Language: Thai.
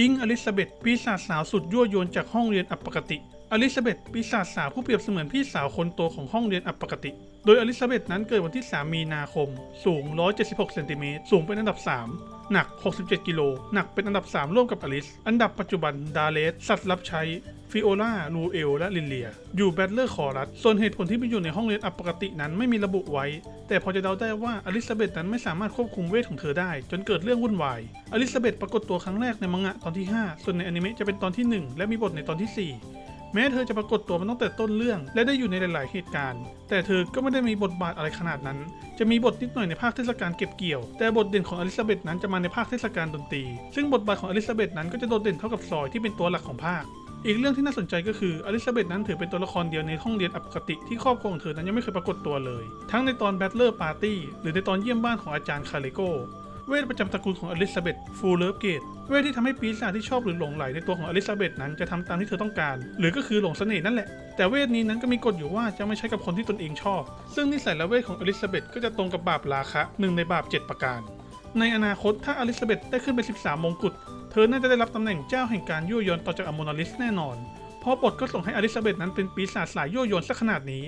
อิงอลิซาเบธปีศาจสาวสุดยั่วยวนจากห้องเรียนอัปกติ อลิซาเบธปีศาจสาวผู้เปรียบเสมือนพี่สาวคนโตของห้องเรียนอัปกติ โดยอลิซาเบธนั้นเกิดวันที่ 3 มีนาคม สูง 176 เซนติเมตร สูงเป็นอันดับ 3 หนัก 67 กิโล หนักเป็นอันดับ 3 ร่วมกับอลิสอันดับปัจจุบัน ดาเลส สัตว์รับใช้ ฟิโอลาลูเอล และลินเลีย อยู่แบตเลอร์คอรัส ส่วนเหตุผลที่ไปอยู่ในห้องเรียนอัปกตินั้นไม่มีระบุไว้ แต่พอจะเดาได้ว่าอลิซาเบธนั้นไม่สามารถควบคุมเวทของเธอได้ จนเกิดเรื่องวุ่นวาย อลิซาเบธปรากฏตัวครั้งแรกในมังงะตอนที่ 5 ส่วนในอนิเมะจะเป็นตอนที่ 1 และมีบทในตอนที่ 4 แม้เธอจะปรากฏตัวมาตั้งแต่ต้นเรื่อง และได้อยู่ในหลาย ๆ เหตุการณ์ แต่เธอก็ไม่ได้มีบทบาทอะไรขนาดนั้น จะมีบทนิดหน่อยในภาคเทศกาลเก็บเกี่ยว แต่บทเด่นของอลิซาเบธนั้นจะมาในภาคเทศกาลดนตรี ซึ่งบทบาทของอลิซาเบธนั้นก็จะโดดเด่นเท่ากับซอยที่เป็นตัวหลักของภาคอีกเรื่องที่น่าสนใจก็คืออลิซาเบธนั้นถือเป็นตัวละครเดียวในห้องเรียนอปกติที่ครอบครัวของเธอนั้นยังไม่เคยปรากฏตัวเลย ทั้งในตอนแบทเลอร์ปาร์ตี้หรือในตอนเยี่ยมบ้านของอาจารย์คาเลโก เวทประจำตระกูลของอลิซาเบธฟูลเลิฟเกตเวทที่ทำให้ปีศาจที่ชอบหรือหลงไหลในตัวของอลิซาเบธนั้นจะทำตามที่เธอต้องการ หรือก็คือหลงเสน่ห์นั่นแหละ แต่เวทนี้นั้นก็มีกฎอยู่ว่าจะไม่ใช้กับคนที่ตนเองชอบ ซึ่งนิสัยและเวทของอลิซาเบธก็จะตรงกับบาปราคะหนึ่งในบาป 7 ประการ ในอนาคตถ้าอลิซาเบธได้ขึ้นเป็น 13 มงกุฎเธอน่าจะได้รับตำแหน่งเจ้าแห่งการยั่วยวนต่อจากอโมนาลิสแน่นอน เพราะบทก็ส่งให้อลิซาเบธนั้นเป็นปีศาจสายยั่วยวนซะขนาดนี้